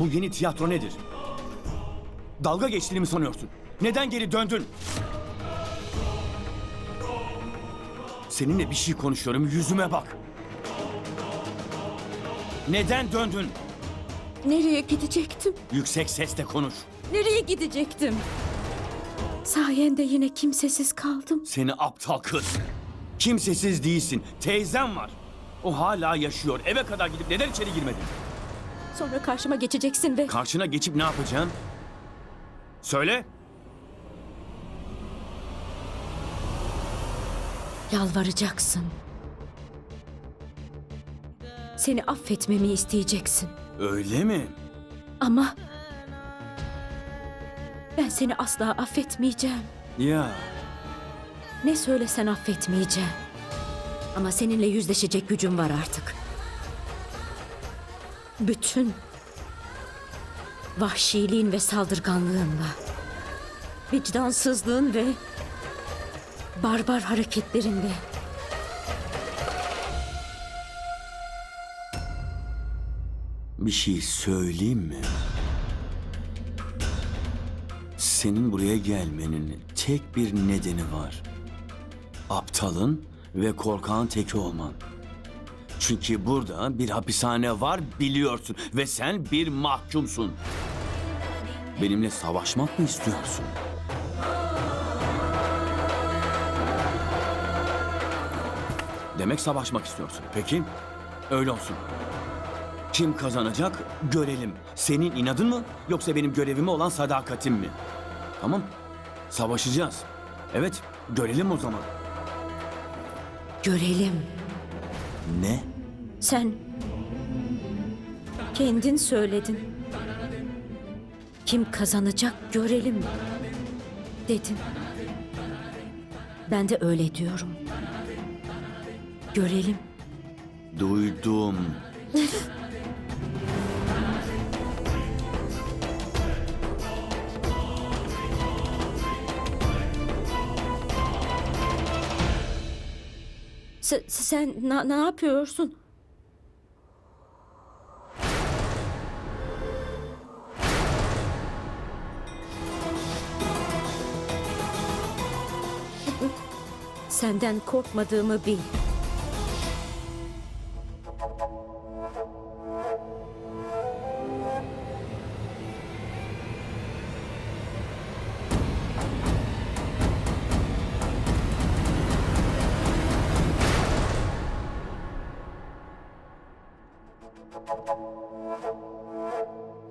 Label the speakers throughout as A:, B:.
A: Bu yeni tiyatro nedir? Dalga geçtiğini mi sanıyorsun? Neden geri döndün? Seninle bir şey konuşuyorum. Yüzüme bak. Neden döndün?
B: Nereye gidecektim?
A: Yüksek sesle konuş.
B: Nereye gidecektim? Sayende yine kimsesiz kaldım.
A: Seni aptal kız. Kimsesiz değilsin. Teyzem var. O hala yaşıyor. Eve kadar gidip neden içeri girmedin?
B: Sonra karşıma geçeceksin ve
A: Karşına geçip ne yapacaksın? Söyle.
B: yalvaracaksın. Seni affetmemi isteyeceksin.
A: Öyle mi?
B: Ama ben seni asla affetmeyeceğim.
A: Ya
B: Ne söylesen affetmeyeceğim. Ama seninle yüzleşecek gücüm var artık. Bütün vahşiliğin ve saldırganlığınla, vicdansızlığın ve barbar hareketlerinle.
A: bir şey söyleyeyim mi? Senin buraya gelmenin tek bir nedeni var. Aptalın ve korkağın teki olman. Çünkü burada bir hapishane var biliyorsun ve sen bir mahkumsun. Benimle savaşmak mı istiyorsun? Demek savaşmak istiyorsun. Peki, öyle olsun. Kim kazanacak görelim. Senin inadın mı yoksa benim görevime olan sadakatim mi? Tamam. Savaşacağız. Evet, görelim o zaman.
B: Görelim.
A: Ne?
B: Sen kendin söyledin. Kim kazanacak görelim dedin. Ben de öyle diyorum. Görelim.
A: Duydum.
B: Se- sen ne yapıyorsun? Senden korkmadığımı bil.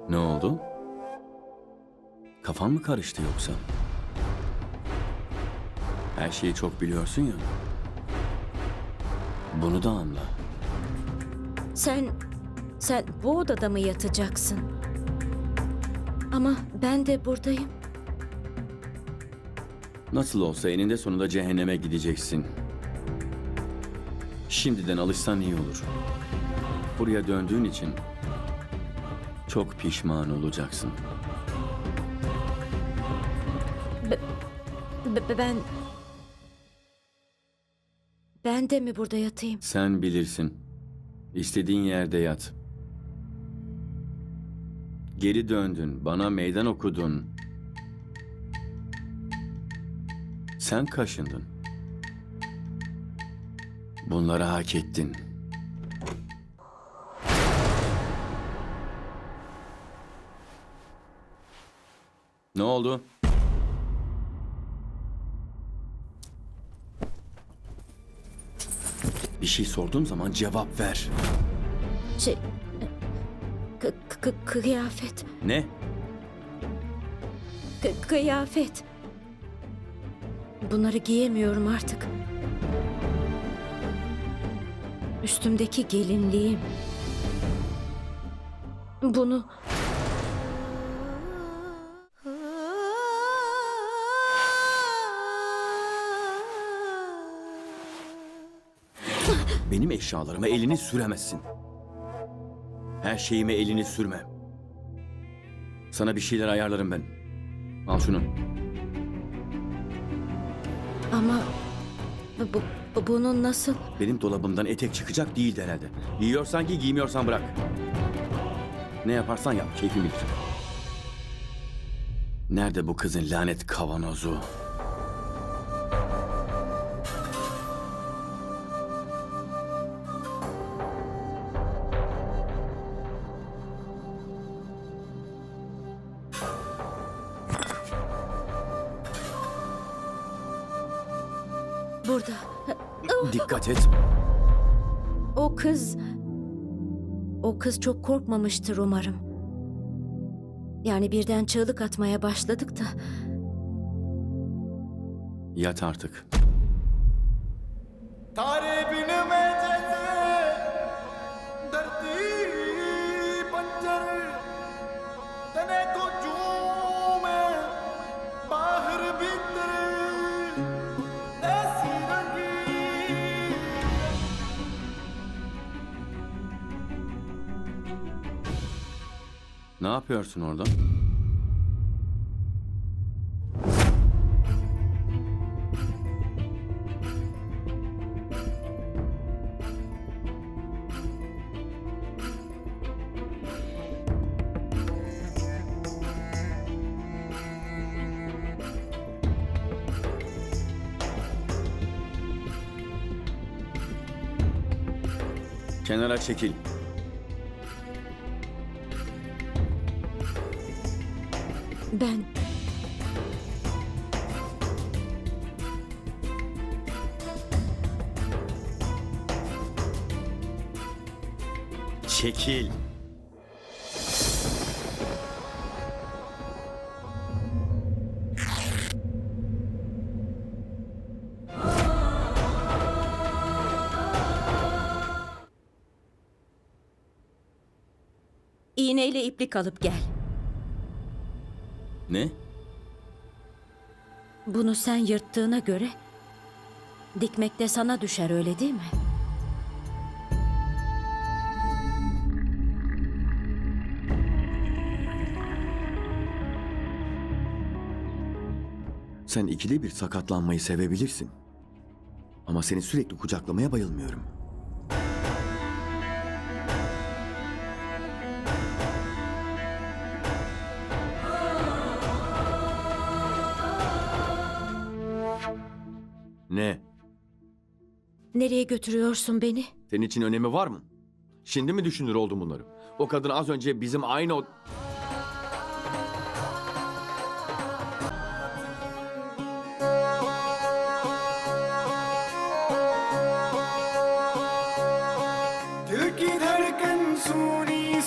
A: Ne oldu? Kafan mı karıştı yoksa? Her şeyi çok biliyorsun ya. Bunu da anla.
B: Sen, sen bu odada mı yatacaksın? Ama ben de buradayım.
A: Nasıl olsa eninde sonunda cehenneme gideceksin. Şimdiden alışsan iyi olur. Buraya döndüğün için çok pişman olacaksın.
B: B- ben... Ben de mi burada yatayım?
A: Sen bilirsin. İstediğin yerde yat. Geri döndün, bana meydan okudun. Sen kaşındın. Bunları hak ettin. Ne oldu? Şey sorduğum zaman cevap ver.
B: Şey... K- k- kıyafet.
A: Ne?
B: K- kıyafet. Bunları giyemiyorum artık. Üstümdeki gelinliğim. Bunu...
A: Benim eşyalarıma elini süremezsin. Her şeyime elini sürme. Sana bir şeyler ayarlarım ben. Al şunu.
B: Ama... Bu, bu- bunun nasıl...
A: Benim dolabımdan etek çıkacak değil herhalde. Giyiyorsan ki giymiyorsan bırak. Ne yaparsan yap, keyfin bilir. Nerede bu kızın lanet kavanozu?
B: Burada.
A: Dikkat et.
B: O kız... O kız çok korkmamıştır umarım. Yani birden çığlık atmaya başladık da...
A: Yat artık.
C: Taare
A: Ne yapıyorsun orada? Kenara çekil.
B: Ben...
A: Çekil.
B: iğneyle iplik alıp gel.
A: Ne?
B: Bunu sen yırttığına göre... Dikmek de sana düşer öyle değil mi?
D: Sen ikide bir sakatlanmayı sevebilirsin. Ama seni sürekli kucaklamaya bayılmıyorum. Ne?
B: Nereye götürüyorsun beni?
D: Senin için önemi var mı? Şimdi mi düşünür oldun bunları? O kadın az önce bizim aynı o...